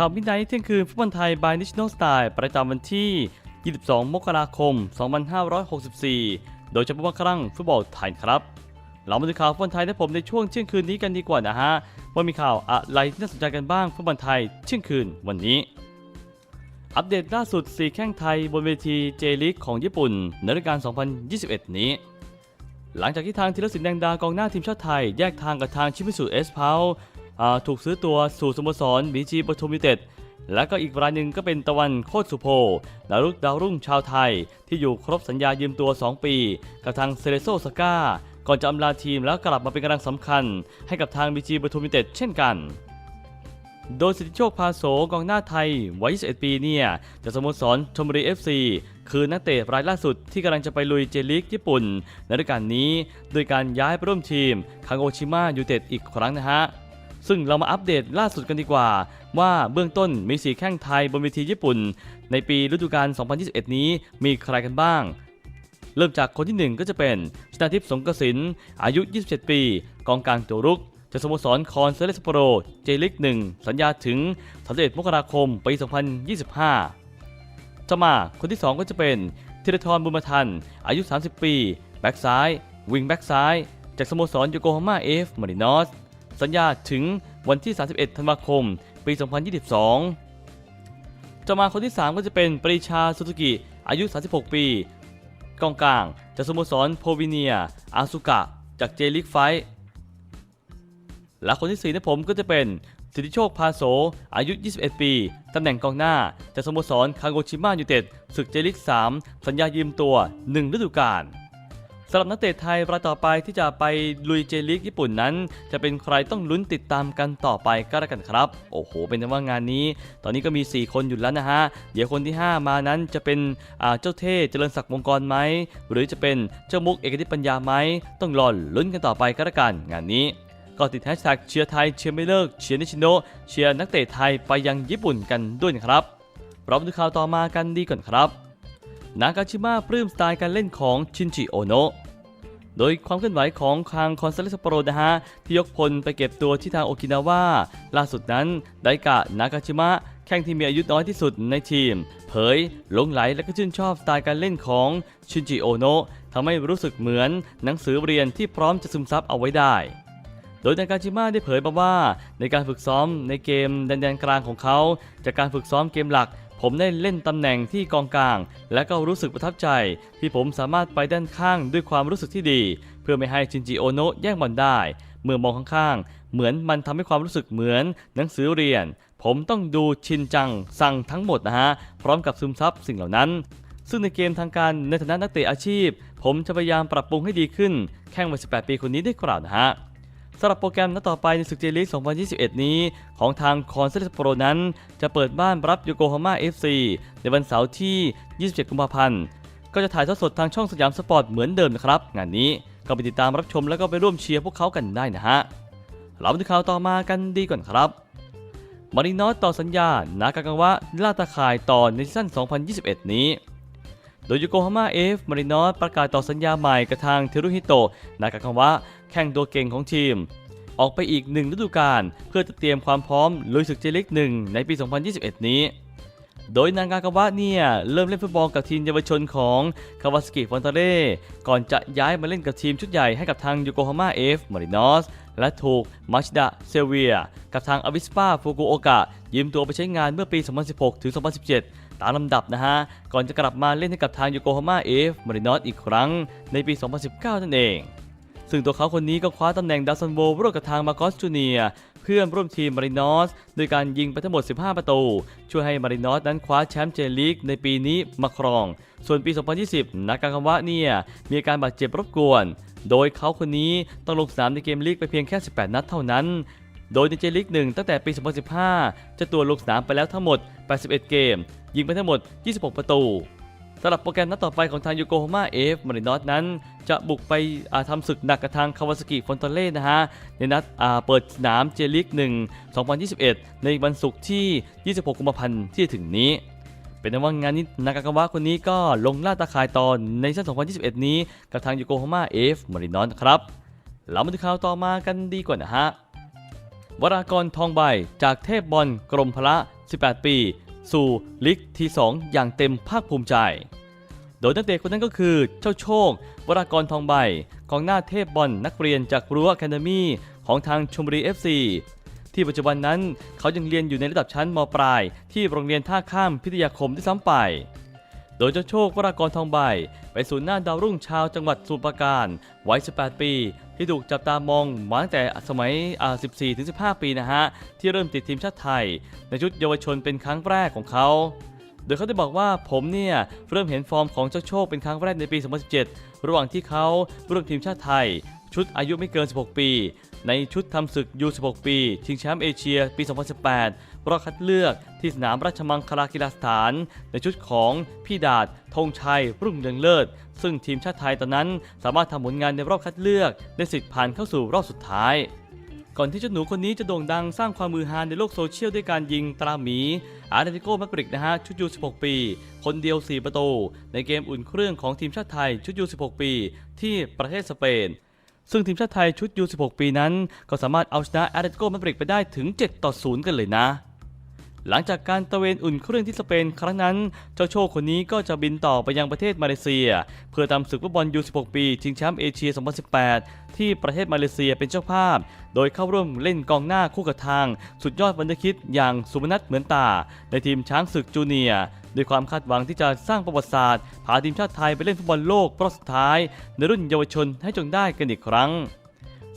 ข่าวมิดไนท์เที่ยงคืนฟุตบอลไทย by National Style ประจำวันที่ 22 มกราคม 2564 โดยเฉพาะครั้งฟุตบอลไทยครับ เรามาดูข่าวฟุตบอลไทยได้ผมในช่วงเที่ยงคืนนี้กันดีกว่านะฮะ ว่ามีข่าวอะไรที่น่าสนใจกันบ้างฟุตบอลไทยเที่ยงคืนวันนี้ อัปเดตล่าสุด 4 แข้งไทยบนเวทีเจลิกของญี่ปุ่นในฤดูกาล 2021 นี้หลังจากที่ทางธีรศิลป์แดงดากองหน้าทีมชาติไทย แยกทางกับทางชิมิสุเอสพา ถูกซื้อตัวสู่สโมสรบีจีปทุมยูเต็ดและก็อีกรายหนึ่งก็เป็นตะวันโคตรสุโพดาวรุ่งดาวรุ่งชาวไทย ที่อยู่ครบสัญญายืมตัว 2 ปี กับทางเซเลโซสก้าก่อนจะอำลาทีมแล้วกลับมาเป็นกำลังสำคัญ ให้กับทางบีจีปทุมยูเต็ดเช่นกันโดยสิทธิโชคพาโสกองหน้าไทยวัย 21 ปีเนี่ยจากสโมสรชมบุรี FC คือนักเตะรายล่าสุดที่กำลังจะไปลุยเจลีกญี่ปุ่น ในฤดูกาลนี้ โดยการย้ายไปร่วมทีมคางโอชิมะยูเต็ดอีกครั้งนะฮะ ซึ่งเรามาอัปเดตล่าสุดกันดีกว่า ว่าเบื้องต้นมีสีแข้งไทยบนเวทีญี่ปุ่น ในปีฤดูกาล 2021 นี้มีใครกันบ้าง เริ่มจากคนที่ 1 ก็จะเป็นชนาทิพย์สงกสินอายุ 27 ปี กองกลางตัวรุกจากสโมสรคอนเซเลสโปโรเจลิก1 สัญญาถึง31มกราคมปี 2025ต่อมาคนที่ 2 ก็จะเป็นธีรทรบุญมาทัน อายุ 30 ปี แบ็กซ้าย วิงแบ็กซ้าย จากสโมสรโยโกฮาม่าเอฟมารินอส สัญญาถึงวันที่ 31 ธันวาคม ปี 2022ต่อมาคนที่ 3 ก็จะเป็นปรีชาสุสุกิอายุ 36 ปี กองกลางจากสโมสรโพวิเนีย อาซุกะ จากเจลิกไฟ และคนที่4นะผมก็จะเป็นสิทธิโชคพาโสอายุ 21 ปี ตำแหน่งกองหน้า จากสโมสรคางโกชิมะยูเต็ดศึกเจลิก 3 สัญญายืมตัว 1 ฤดูกาล สำหรับนักเตะไทยรายต่อไปที่จะไปลุยเจลิกญี่ปุ่นนั้น จะเป็นใครต้องลุ้นติดตามกันต่อไปก็แล้วกันครับ โอ้โห เป็นว่างานนี้ ตอนนี้ก็มี 4 คนอยู่แล้วนะฮะ เดี๋ยวคนที่ 5 มานั้นจะเป็นเจ้าเท่เจริญศักดิ์วงกรไหม หรือจะเป็นเจ้ามุกเอกนิปัญญาไหม ต้องรอลุ้นกันต่อไปก็แล้วกัน งานนี้ก็ติดแฮชแท็กเชียร์ไทยเชียร์ไม่เลิกเชียร์นิชิโนเชียร์นักเตะไทยไปยังญี่ปุ่นกันด้วยนะครับเรามาดูข่าวต่อมากันดีก่อนครับ นากาชิมะปลื้มสไตล์การเล่นของชินจิโอโนะโดยความเคลื่อนไหวของทางคอนเซเลสโปโรนะฮะ ที่ยกพลไปเก็บตัวที่ทางโอกินาวาล่าสุดนั้นไดกะนากาชิมะแข้งที่มีอายุน้อยที่สุดในทีม เผยหลงไหลและก็ชื่นชอบสไตล์การเล่นของชินจิโอโนะทำให้รู้สึกเหมือนหนังสือเรียนที่พร้อมจะซึมซับเอาไว้ได้ โดยนากาชิมะได้เผยมาว่า ในการฝึกซ้อมในเกมแดนๆกลางของเขา จากการฝึกซ้อมเกมหลัก ผมได้เล่นตำแหน่งที่กองกลาง และก็รู้สึกประทับใจ ที่ผมสามารถไปด้านข้างด้วยความรู้สึกที่ดี เพื่อไม่ให้ชินจิโอโนะแย่งบอลได้ เมื่อมองข้างๆ เหมือนมันทำให้ความรู้สึกเหมือนหนังสือเรียน ผมต้องดูชินจังสั่งทั้งหมดนะฮะ พร้อมกับซึมซับสิ่งเหล่านั้น ซึ่งในเกมทางการในฐานะนักเตะอาชีพ ผมจะพยายามปรับปรุงให้ดีขึ้น แข่งวัย18 ปีคนนี้ได้กล่าวนะฮะ สำหรับโปรแกรมนัดต่อไปในศึกเจลีก 2021 นี้ ของทางคอนเซเลสโปรนั้น จะเปิดบ้านรับโยโกฮาม่า FC ในวันเสาร์ที่ 27 กุมภาพันธ์ ก็จะถ่ายทอดสดทางช่องสยามสปอร์ตเหมือนเดิมนะครับ งานนี้ก็ไปติดตามรับชมแล้วก็ไปร่วมเชียร์พวกเขากันได้นะฮะเรามาดูข่าวต่อมากันดีก่อนครับมารินอสต่อสัญญา นากากาวะล่าตาข่ายต่อในซีซั่น 2021 นี้ โดยโยโกฮาม่าเอฟมารินอสประกาศต่อสัญญาใหม่กับทางเทรุฮิโตะนากากาวะแข่งตัวเก่งของทีม ออกไปอีกหนึ่งฤดูกาลเพื่อจะเตรียมความพร้อมลุยศึกเจลิกหนึ่งในปี 2021 นี้ โดยนางากาวะเนี่ยเริ่มเล่นฟุตบอลกับทีมเยาวชนของคาวาสกิฟอนตาเร่ก่อนจะย้ายมาเล่นกับทีมชุดใหญ่ให้กับทางโยโกฮาม่าเอฟมารินอสและถูกมาชิดะเซเวีย กับทางอวิสปาฟูกุโอกะยืมตัวไปใช้งานเมื่อปี 2016 ถึง 2017 ตามลำดับนะฮะ ก่อนจะกลับมาเล่นให้กับทางโยโกฮาม่าเอฟมารินอสอีกครั้งในปี 2019 นั่นเอง ซึ่งตัวเขาคนนี้ก็คว้าตำแหน่งดาวซันโวร่วมกับทางมาร์กอสจูเนียเพื่อนร่วมทีมมารินอสโดยการยิงไปทั้งหมด 15 ประตู ช่วยให้มารินอสนั้นคว้าแชมป์เจลีกในปีนี้มาครอง ส่วนปี 2020นากากาวะเนี่ยมีอาการบาดเจ็บรบกวน โดยเขาคนนี้ต้องลงสนามในเกมลีกไปเพียงแค่ 18 นัดเท่านั้น โดยในเจลีก1ตั้งแต่ปี 2015 จะตัวลงสนามไปแล้วทั้งหมด 81 เกม ยิงไปทั้งหมด 26 ประตูสำหรับโปรแกรมนัดต่อไปของทางโยโกฮาม่าเอฟมารินอสนั้น จะบุกไปอ่าทำศึกหนักกับทางคาวาสกิฟอนตเล่นะฮะ ในนัดเปิดสนามเจลิก1 2021 ในวันศุกร์ที่ 26 กุมภาพันธ์ที่ถึงนี้ เป็นแต่ว่างานนี้นากากาวะคนนี้ก็ลงล่าตาข่ายตอนในซีซั่น2021 นี้กับทางโยโกฮาม่าเอฟมารินอสครับเรามาดูข่าวต่อมากันดีกว่านะฮะ วรากรทองใบ จากเทพบอลกรมพละ 18 ปี สู่ลีกที่ 2 อย่างเต็มภาคภูมิใจ โดยนักเตะคนนั้นก็คือเจ้าโชควรากรทองใบกองหน้าเทพบอลนักเรียนจากรั้วแคนามีของทางชมบุรี FC ที่ปัจจุบันนั้นเขายังเรียนอยู่ในระดับชั้นมปลาย ที่โรงเรียนท่าข้ามพิทยาคมที่ซ้ำไป โดยเจ้าโชควรากรทองใบ ไปสู่หน้าดาวรุ่งชาวจังหวัดสุพรปราการวัย 18 ปี ที่ถูกจับตามองมาตั้งแต่สมัย 14-15 ปีนะฮะ ที่เริ่มติดทีมชาติไทย ในชุดเยาวชนเป็นครั้งแรกของเขา โดยเขาได้บอกว่าผมเนี่ย เริ่มเห็นฟอร์มของเจ้าโชคเป็นครั้งแรกในปี 2017 ระหว่างที่เขาร่วมทีมชาติไทย ชุดอายุไม่เกิน 16 ปี ในชุดทำศึก U16 ปีชิงแชมป์เอเชียปี 2018 รอบคัดเลือกที่สนามราชมังคลากีฬาสถาน ในชุดของพี่ดาดธงชัย รุ่งเรืองเลิศ ซึ่งทีมชาติไทยตอนนั้น สามารถทำผลงานในรอบคัดเลือกได้สิทธิ์ผ่านเข้าสู่รอบสุดท้าย ก่อนที่เจ้าหนูคนนี้จะโด่งดังสร้างความมือฮาในโลกโซเชียลด้วยการยิงตราหมี อาร์เดติโกมาบริกนะฮะ ชุดยู 16 ปี คนเดียว 4 ประตู ในเกมอุ่นเครื่องของทีมชาติไทยชุดยู 16 ปี ที่ประเทศสเปนซึ่งทีมชาติไทยชุดยู16 ปีนั้น ก็สามารถเอาชนะอาร์เติโกมาบริกไปได้ถึง 7 ต่อ 0 กันเลยนะ หลังจากการตะเวนอุ่นเครื่องที่สเปนครั้งนั้น เจ้าโชคคนนี้ก็จะบินต่อไปยังประเทศมาเลเซีย เพื่อทำศึกฟุตบอลยู16 ปี ชิงแชมป์เอเชีย 2018 ที่ประเทศมาเลเซียเป็นเจ้าภาพ โดยเข้าร่วมเล่นกองหน้าคู่กับทาง สุดยอดวรรณคิดอย่างสุพนัทเหมือนตา ในทีมช้างศึกจูเนียด้วยความคาดหวังที่จะสร้างประวัติศาสตร์พาทีมชาติไทยไปเล่นฟุตบอลโลกรอบสุดท้าย ในรุ่นเยาวชนให้จงได้กันอีกครั้ง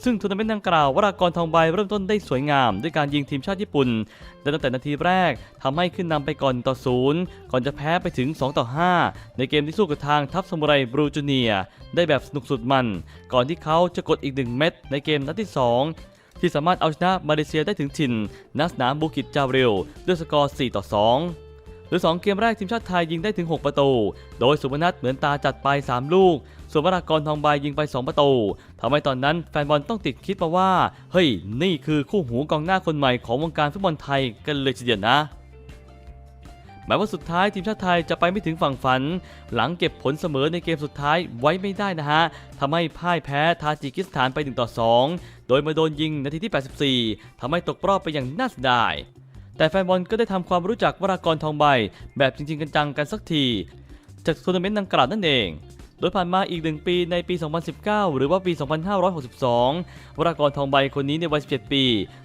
ซึ่งทัวร์นาเมนต์ดังกล่าววรากรทองใบเริ่มต้นได้สวยงาม ด้วยการยิงทีมชาติญี่ปุ่นแต่ตั้งแต่นาทีแรกทำให้ขึ้นนำไปก่อนต่อศูนย์ก่อนจะแพ้ไปถึง 2 ต่อ 5 ในเกมที่สู้กับทางทัพสมุไรบรูจูเนียได้แบบสนุกสุดมัน ก่อนที่เขาจะกดอีกหนึ่งเม็ดในเกมนัดที่ 2ที่สามารถเอาชนะมาเลเซียได้ถึงถิ่นณสนามบูกิจจาเรลด้วยสกอร์ 4 ต่อ2โดย2เกมแรกทีมชาติไทยยิงได้ถึง 6 ประตู โดยสุพนัทเหมือนตาจัดไป 3 ลูก ส่วนวรากรทองใบยิงไป 2 ประตูทำให้ตอนนั้นแฟนบอลต้องติดคิดมาว่า เฮ้ย นี่คือคู่หูกองหน้าคนใหม่ของวงการฟุตบอลไทยกันเลยทีเดียวนะแม้ว่าสุดท้ายทีมชาติไทยจะไปไม่ถึงฝั่งฝัน หลังเก็บผลเสมอในเกมสุดท้ายไว้ไม่ได้นะฮะทำให้พ่ายแพ้ทาจิกิสถานไป1ต่อ 2 โดยมาโดนยิงนาทีที่ 84ทำให้ตกรอบไปอย่างน่าเสียดาย แต่แฟนบอลก็ได้ทำความรู้จักวรากรทองใบ แบบจริง ๆ กันจังกันสักที จากทัวร์นาเมนต์ดังกล่าวนั่นเอง โดยผ่านมาอีกหนึ่งปีในปี 2019 หรือว่าปี 2562 วรากรทองใบคนนี้ในวัย 17 ปี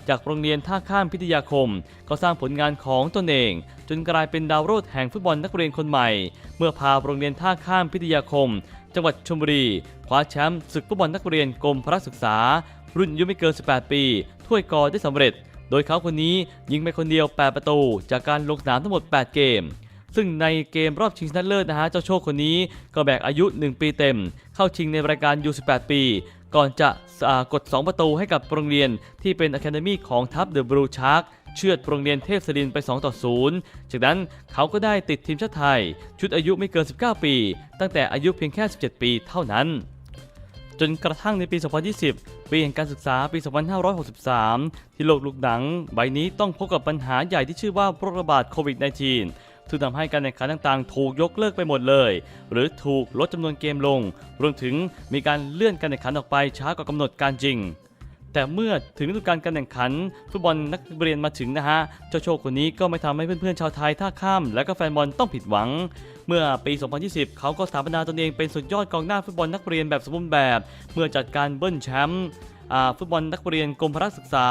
จากโรงเรียนท่าข้ามพิทยาคม ก็สร้างผลงานของตนเอง จนกลายเป็นดาวรุ่งแห่งฟุตบอลนักเรียนคนใหม่ เมื่อพาโรงเรียนท่าข้ามพิทยาคม จังหวัดชลบุรี คว้าแชมป์ศึกฟุตบอลนักเรียนกรมพระศึกษา รุ่นอายุไม่เกิน 18 ปี ถ้วยกอได้สำเร็จ โดยเขาคนนี้ยิงไปคนเดียว 8 ประตู จากการลงสนามทั้งหมด 8 เกม ซึ่งในเกมรอบชิงชนะเลิศนะฮะเจ้าโชคคนนี้ก็แบกอายุ 1 ปีเต็ม เข้าชิงในรายการ U18 ปี ก่อนจะกด 2 ประตูให้กับโรงเรียนที่เป็นอะคาเดมีของทัพเดอะบลูชาร์กเชือดโรงเรียนเทพศรินไป 2 ต่อ 0 จากนั้นเขาก็ได้ติดทีมชาติไทย ชุดอายุไม่เกิน 19 ปี ตั้งแต่อายุเพียงแค่ 17 ปีเท่านั้น จนกระทั่งในปี 2020 ปีแห่งการศึกษาปี 2563 ที่โลกลูกหนัง ใบนี้ต้องพบกับปัญหาใหญ่ที่ชื่อว่าโรคระบาดโควิด -19 ซึ่งทำให้การแข่งขันต่างๆ ถูกยกเลิกไปหมดเลย หรือถูกลดจำนวนเกมลง รวมถึงมีการเลื่อนการแข่งขันออกไปช้ากว่ากำหนดการจริง แต่เมื่อถึงฤดูกาลการแข่งขัน ฟุตบอลนักเรียนมาถึงนะฮะ เจ้าโชคคนนี้ก็ไม่ทำให้เพื่อนๆชาวไทยท่าข้าม และก็แฟนบอลต้องผิดหวัง เมื่อปี 2020 เขาก็สถาปนาตนเองเป็นสุดยอดกองหน้าฟุตบอลนักเรียนแบบสมบูรณ์แบบ เมื่อจัดการเบิ้ลแชมป์ ฟุตบอลนักเรียนกรมพระศึกษา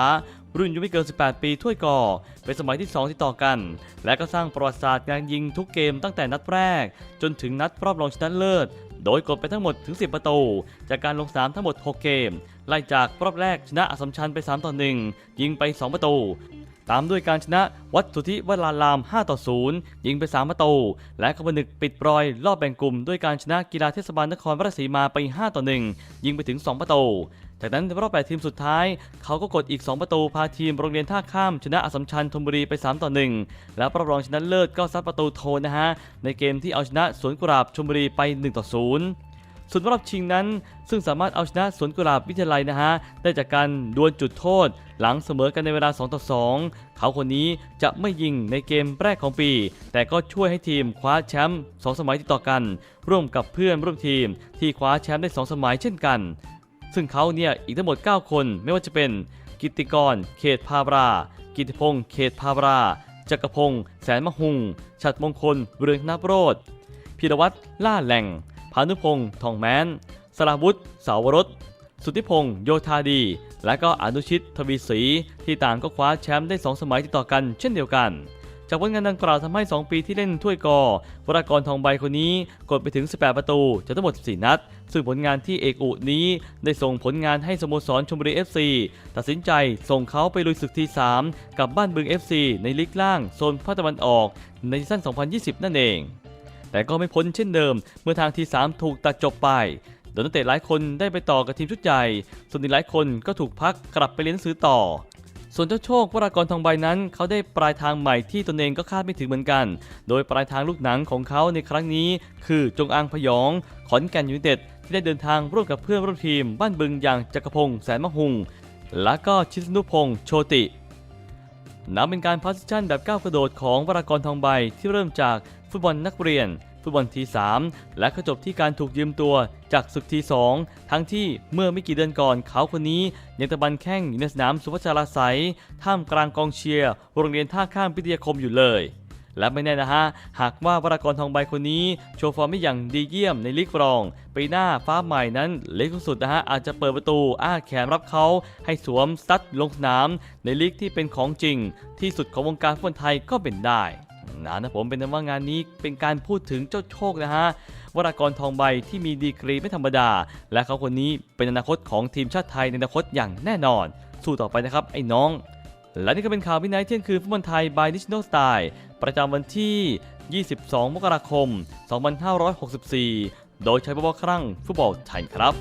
รุ่นอายุไม่เกิน 18 ปีถ้วยก่อ เป็นสมัยที่2ที่ต่อกัน และก็สร้างประวัติศาสตร์การยิงทุกเกมตั้งแต่นัดแรก จนถึงนัดรอบรองชนะเลิศ โดยกดไปทั้งหมดถึง 10 ประตู จากการลงสนามทั้งหมด 6 เกม ไล่จากรอบแรกชนะอสมชัญไป 3 ต่อ 1 ยิงไป 2 ประตู ตามด้วยการชนะวัดสุทธิวราราม 5 ต่อ 0 ยิงไป 3 ประตู และก็ผนึกปิดปลอยรอบแบ่งกลุ่ม ด้วยการชนะกีฬาเทศบาลนครราชสีมาไป 5 ต่อ 1 ยิงไปถึง 2 ประตู จากนั้นในรอบ8ทีมสุดท้าย เขาก็กดอีก 2 ประตู พาทีมโรงเรียนท่าข้ามชนะอสมชัญธนบุรีไป 3 ต่อ 1 แล้วรอบรองชนะเลิศก็ซัดประตูโทนนะฮะ ในเกมที่เอาชนะสวนกุหลาบชลบุรีไป 1 ต่อ 0 ส่วนรอบชิงนั้น ซึ่งสามารถเอาชนะสวนกุหลาบวิทยาลัยนะฮะ ได้จากการดวลจุดโทษ หลังเสมอกันในเวลา 2 ต่อ 2 เขาคนนี้จะไม่ยิงในเกมแรกของปี แต่ก็ช่วยให้ทีมคว้าแชมป์2สมัยติดต่อกัน ร่วมกับเพื่อนร่วมทีม ที่คว้าแชมป์ได้ 2 สมัยเช่นกัน ซึ่งเขาเนี่ยอีกทั้งหมด 9 คนไม่ว่าจะเป็น กิติกร เขตพาบรา กิติพงษ์เขตพาบราจักรพงศ์แสนมหุงฉัดมงคล เรืองธนโรธพิรวัตรล่าแหล่ง พานุพงศ์ทองแม้น สราวุธสาวรสสุทธิพงศ์โยธาดี และก็อนุชิตทวีศรีที่ต่างก็คว้าแชมป์ได้ 2 สมัยติดต่อกันเช่นเดียวกัน จากผลงานดังกล่าวทำให้ 2 ปีที่เล่นถ้วยกอวรากรทองใบคนนี้กดไปถึง 18 ประตูจากทั้งหมด 14 นัด ซึ่งผลงานที่เอกอุนี้ได้ส่งผลงานให้สโมสรชมบุรี FC ตัดสินใจส่งเขาไปลุยศึกที่ 3 กับบ้านบึง FC ในลีกล่างโซนภาคตะวันออกในซีซั่น 2020 นั่นเอง แต่ก็ไม่พ้นเช่นเดิม เมื่อทางที่ 3 ถูกตัดจบไปโดยนักเตะหลายคนได้ไปต่อกับทีมชุดใหญ่ ส่วนอีกหลายคนก็ถูกพักกลับไปเรียนหนังสือต่อ ส่วนเจ้าโชควรากรทองใบนั้น เขาได้ปลายทางใหม่ที่ตนเองก็คาดไม่ถึงเหมือนกัน โดยปลายทางลูกหนังของเขาในครั้งนี้ คือจงอางพยอง ขอนแก่นยูนเต็ดที่ได้เดินทางร่วมกับเพื่อนร่วมทีม บ้านบึงอย่างจักรพงศ์แสนมะหุง และก็ชิสนุพงศ์โชติ นับเป็นการพาสชั่นแบบก้าวกระโดดของวรากรทองใบที่เริ่มจากฟุตบอลนักเรียน ฟุตบอลที3และก็จบที่การถูกยืมตัวจากศึกที2ทั้งที่เมื่อไม่กี่เดือนก่อนเขาคนนี้ยังตะบันแข้งอยู่ในสนามสุวัชราไสยท่ามกลางกองเชียร์โรงเรียนท่าข้ามพิทยาคมอยู่เลย และไม่แน่นะฮะ หากว่าวรากรทองใบคนนี้โชว์ฟอร์มได้อย่างดีเยี่ยมในลีกฟรอง ปีหน้าฟ้าใหม่นั้นเล็กที่สุดนะฮะ อาจจะเปิดประตูอ้าแขนรับเขา ให้สวมสตัดลงสนาม ในลีกที่เป็นของจริง ที่สุดของวงการฟุตบอลไทยก็เป็นได้นะนะผมเป็นนั้นว่างานนี้เป็นการพูดถึงเจ้าโชคนะฮะวรากรทองใบที่มีดีกรีไม่ธรรมดา และเขาคนนี้เป็นอนาคตของทีมชาติไทยในอนาคตอย่างแน่นอน สู้ต่อไปนะครับไอ้น้อง และนี่ก็เป็นข่าววินัยเที่ยงคืนฟุตบอลไทยบายนิชโนสไตล์ประจำวันที่ 22 มกราคม 2564 โดยใช้บอบครั่งฟุตบอลไทยครับ